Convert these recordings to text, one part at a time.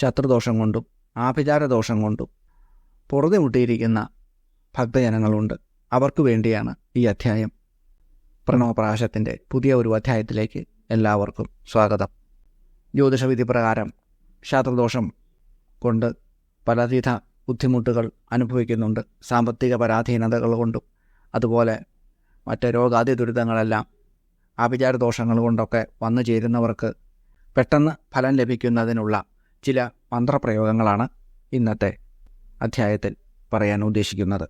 ശത്രുദോഷം കൊണ്ടും ആഭിചാര ദോഷം കൊണ്ടും പൊറുതിമുട്ടിയിരിക്കുന്ന ഭക്തജനങ്ങളുണ്ട്. അവർക്ക് വേണ്ടിയാണ് ഈ അധ്യായം. പ്രണവപ്രാശത്തിന്റെ പുതിയ ഒരു അധ്യായത്തിലേക്ക് എല്ലാവർക്കും സ്വാഗതം. ജ്യോതിഷവിധി പ്രകാരം ശാത്രദോഷം കൊണ്ട് പലവിധ ബുദ്ധിമുട്ടുകൾ അനുഭവിക്കുന്നുണ്ട്. സാമ്പത്തിക പരാധീനതകൾ കൊണ്ടും അതുപോലെ മറ്റ് രോഗാതി ദുരിതങ്ങളെല്ലാം ആഭിചാര ദോഷങ്ങൾ കൊണ്ടൊക്കെ വന്നു ചേരുന്നവർക്ക് പെട്ടെന്ന് ഫലം ലഭിക്കുന്നതിനുള്ള ചില മന്ത്രപ്രയോഗങ്ങളാണ് ഇന്നത്തെ അധ്യായത്തിൽ പറയാൻ ഉദ്ദേശിക്കുന്നത്.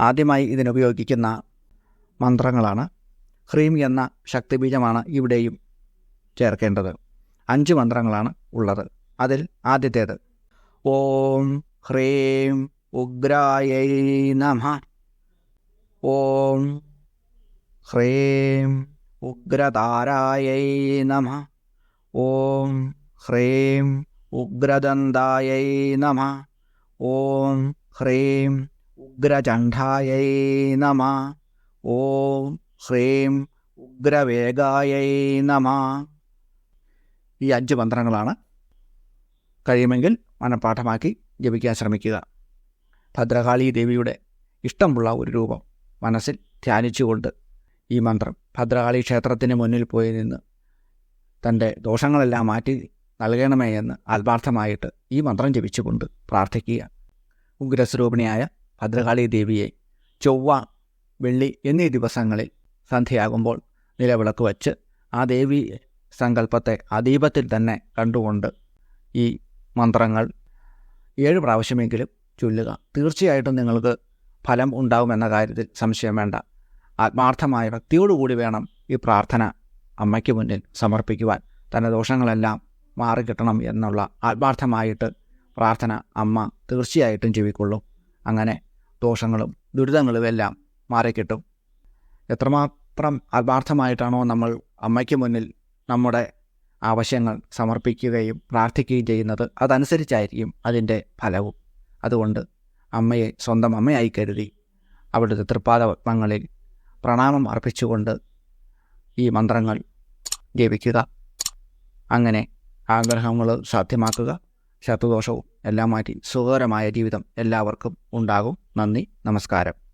ആദ്യമായി ഇതിനുപയോഗിക്കുന്ന മന്ത്രങ്ങളാണ് ഹ്രീം എന്ന ശക്തിബീജമാണ് ഇവിടെയും ചേർക്കേണ്ടത്. അഞ്ച് മന്ത്രങ്ങളാണ് ഉള്ളത്. അതിൽ ആദ്യത്തേത് ഓം ഹ്രീം ഉഗ്രായൈ നമ. ഓം ഹ്രീം ഉഗ്രതാരായൈ നമ. ഓം ഹ്രീം ഉഗ്രദന്തായൈ നമ ഓം ഹ്രീം ഉഗ്രചണ്ഡായൈ നമ ഓം ഹ്രീം ഉഗ്രവേഗായൈ നമ ഈ അഞ്ച് മന്ത്രങ്ങളാണ് കഴിയുമെങ്കിൽ മനഃപ്പാഠമാക്കി ജപിക്കാൻ ശ്രമിക്കുക. ഭദ്രകാളി ദേവിയുടെ ഇഷ്ടമുള്ള ഒരു രൂപം മനസ്സിൽ ധ്യാനിച്ചുകൊണ്ട് ഈ മന്ത്രം ഭദ്രകാളി ക്ഷേത്രത്തിന് മുന്നിൽ പോയി നിന്ന് തന്റെ ദോഷങ്ങളെല്ലാം മാറ്റി നൽകണമേ എന്ന് ആത്മാർത്ഥമായിട്ട് ഈ മന്ത്രം ജപിച്ചുകൊണ്ട് പ്രാർത്ഥിക്കുക. ഉഗ്രസ്വരൂപിണിയായ ഭദ്രകാളി ദേവിയെ ചൊവ്വ വെള്ളി എന്നീ ദിവസങ്ങളിൽ സന്ധ്യയാകുമ്പോൾ നിലവിളക്ക് വച്ച് ആ ദേവി സങ്കല്പത്തെ ആ ദീപത്തിൽ തന്നെ കണ്ടുകൊണ്ട് ഈ മന്ത്രങ്ങൾ ഏഴ് പ്രാവശ്യമെങ്കിലും ചൊല്ലുക. തീർച്ചയായിട്ടും നിങ്ങൾക്ക് ഫലം ഉണ്ടാകുമെന്ന കാര്യത്തിൽ സംശയം വേണ്ട. ആത്മാർത്ഥമായ ഭക്തിയോടുകൂടി വേണം ഈ പ്രാർത്ഥന അമ്മയ്ക്ക് മുന്നിൽ സമർപ്പിക്കുവാൻ. തന്റെ ദോഷങ്ങളെല്ലാം മാറിക്കിട്ടണം എന്നുള്ള ആത്മാർത്ഥമായിട്ട് പ്രാർത്ഥന അമ്മ തീർച്ചയായിട്ടും ചെവിക്കൊള്ളും. അങ്ങനെ ദോഷങ്ങളും ദുരിതങ്ങളും എല്ലാം മാറിക്കിട്ടും. എത്രമാത്രം ആത്മാർത്ഥമായിട്ടാണോ നമ്മൾ അമ്മയ്ക്ക് മുന്നിൽ നമ്മുടെ ആവശ്യങ്ങൾ സമർപ്പിക്കുകയും പ്രാർത്ഥിക്കുകയും ചെയ്യുന്നത് അതനുസരിച്ചായിരിക്കും അതിന്റെ ഫലവും. അതുകൊണ്ട് അമ്മയെ സ്വന്തം അമ്മയായി കരുതി അവിടുത്തെ തൃപ്പാദപത്മങ്ങളിൽ പ്രണാമം അർപ്പിച്ചുകൊണ്ട് ഈ മന്ത്രങ്ങൾ ജപിക്കുക. അങ്ങനെ ആഗ്രഹങ്ങൾ സാധ്യമാക്കുക. ശത്രുദോഷവും എല്ലാം മാറ്റി സുഖകരമായ ജീവിതം എല്ലാവർക്കും ഉണ്ടാകും. നന്ദി നമസ്കാരം.